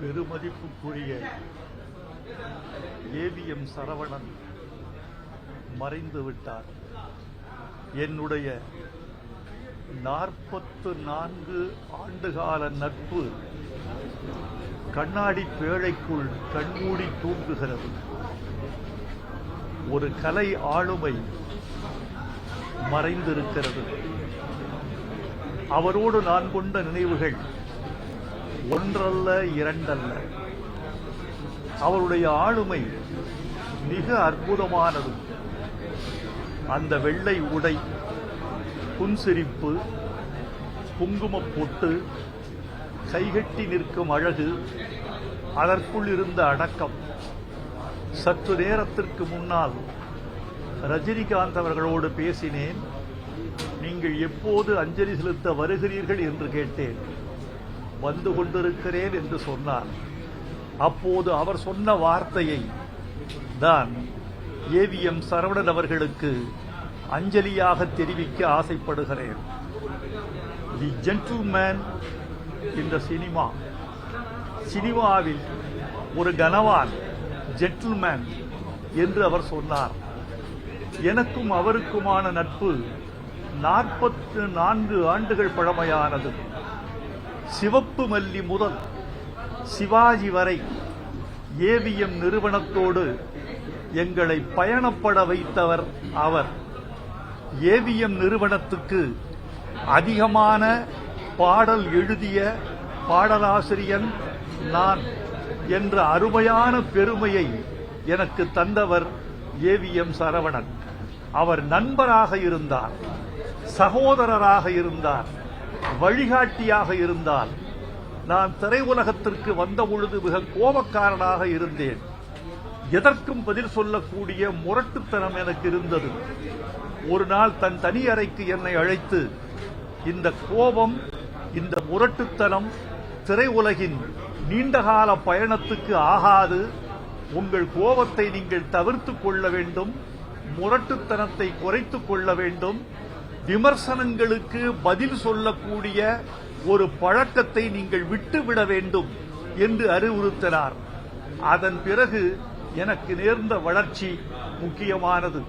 பெருமதிப்புக்குரிய AVM Saravanan மறைந்து விட்டார் என்னுடைய நாற்பத்து நான்கு ஆண்டுகால நட்பு கண்ணாடி பேழைக்குள் கண்மூடி தூங்குகிறது. ஒரு கலை ஆளுமை மறைந்திருக்கிறது. அவரோடு நான் கொண்ட நினைவுகள் ஒன்றல்ல இரண்டல்ல. அவருடைய ஆளுமை மிக அற்புதமானது. அந்த வெள்ளை உடை புன்சிரிப்பு குங்குமப் பொட்டு கைகட்டி நிற்கும் அழகு அதற்குள் இருந்த அடக்கம். சற்று நேரத்திற்கு முன்னால் ரஜினிகாந்த் அவர்களோடு பேசினேன். நீங்கள் எப்போது அஞ்சலி செலுத்த வருகிறீர்கள் என்று கேட்டேன். வந்து கொண்டிருக்கிறேன் என்று சொன்னார் அப்போது அவர் சொன்ன வார்த்தையை தான் ஏவிஎம் சரவணன் அவர்களுக்கு அஞ்சலியாக தெரிவிக்க ஆசைப்படுகிறேன். தி ஜென்டில்மேன் இந்த சினிமா சினிமாவில் ஒரு கனவான் ஜென்டில்மேன் என்று அவர் சொன்னார். எனக்கும் அவருக்குமான நட்பு நாற்பத்து நான்கு ஆண்டுகள் பழமையானது. சிவப்பு மல்லி முதல் சிவாஜி வரை ஏவிஎம் நிறுவனத்தோடு எங்களை பயணப்பட வைத்தவர் அவர். ஏவிஎம் நிறுவனத்துக்கு அதிகமான பாடல் எழுதிய பாடலாசிரியன் நான் என்ற அருமையான பெருமையை எனக்கு தந்தவர் ஏவிஎம் சரவணன். அவர் நண்பராக இருந்தார் சகோதரராக இருந்தார். வழிகாட்டியாக இருந்தால் நான் திரையுலகத்திற்கு வந்த பொழுது மிக கோபக்காரனாக இருந்தேன். எதற்கும் பதில் சொல்லக்கூடிய முரட்டுத்தனம் எனக்கு இருந்தது. ஒரு நாள் தன் தனி அறைக்கு என்னை அழைத்து இந்த கோபம் இந்த முரட்டுத்தனம் திரையுலகின் நீண்டகால பயணத்துக்கு ஆகாது. உங்கள் கோபத்தை நீங்கள் தவிர்த்துக் கொள்ள வேண்டும் முரட்டுத்தனத்தை குறைத்துக் கொள்ள வேண்டும். விமர்சனங்களுக்கு பதில் சொல்லக்கூடிய ஒரு பழக்கத்தை நீங்கள் விட்டுவிட வேண்டும் என்று அறிவுறுத்தினார். அதன் பிறகு எனக்கு நேர்ந்த வளர்ச்சி முக்கியமானது.